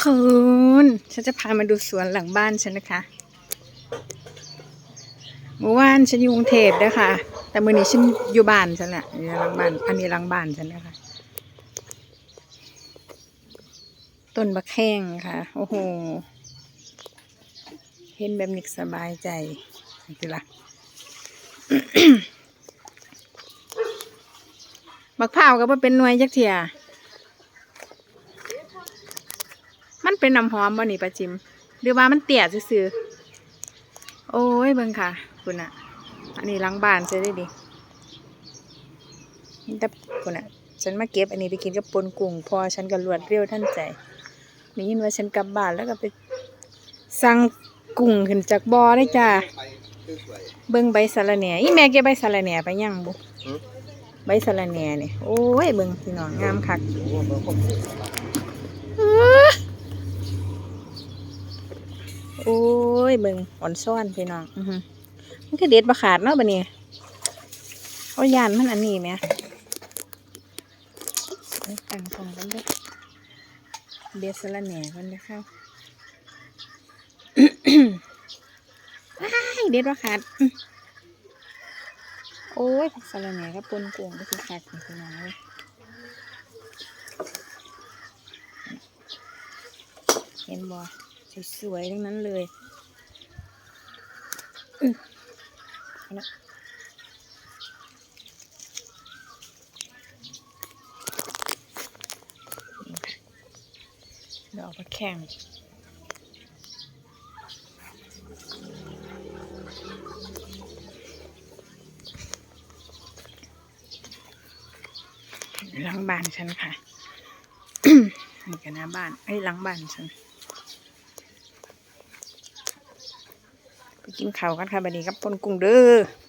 คืนฉันจะพามาดูสวนหลังบ้านฉันนะคะเมื่อวานฉันอยู่กรุงเทพด้วยค่ะแต่มื่อนี้ฉันอยู่บ้านฉันแหละอยู่หลังบ้าน อันนี้หลังบ้านฉันนะคะ ต้นบักแข้งค่ะ โอ้โห เห็นแบบนี้สบายใจคือละบักพร้าวก็บ่าเป็นหน่วยจักเทีย มันเป็นน้ำหอมบ่นี่ปะจิม หรือว่ามันเตี่ยซื่อๆโอ้ยเบิ่งค่ะ คุณอะอันนี้ล้างบ้านใช่ได้ดิแต่คุณอะฉันมาเก็บอันนี้ไปกินกับปนกุ้งพอฉันก็รวดเร็วทันใจได้ยินว่าฉันกลับบ้านแล้วก็ไปสั่งกุ้งขึ้นจากบ่อได้จ้าเบิ่งใบสะระแหน่อีแม่เก็บใบสะระแหน่ไปยังบุใบสะระแหน่นี่ยโอ้ยเบิ่งพี่น้องงามคัก โอ้ยเบิ่งอ่อนซ่อนพี่น้องอือหือมันก็เด็ดบะขาดเนาะบัดนี้เอายานมันอันนี้ไหมเอาตั้งของกันเด้วยเด็ดสละแหน่กันเด้อครับว้ายเด็ดบะขาด โอ้ยผักสละแหน่กับปนกุ้งก็คือขาดพี่น้องเลยเห็นบ่ สวยๆทั้งนั้นเลยน่ะดอกมะแข้งหลังบ้านฉันค่ะนี่กันน้าบ้านไอ้หลังบ้านฉัน ไป กินข้าวกันค่ะบัดนี้กับปนกุ้งเด้อ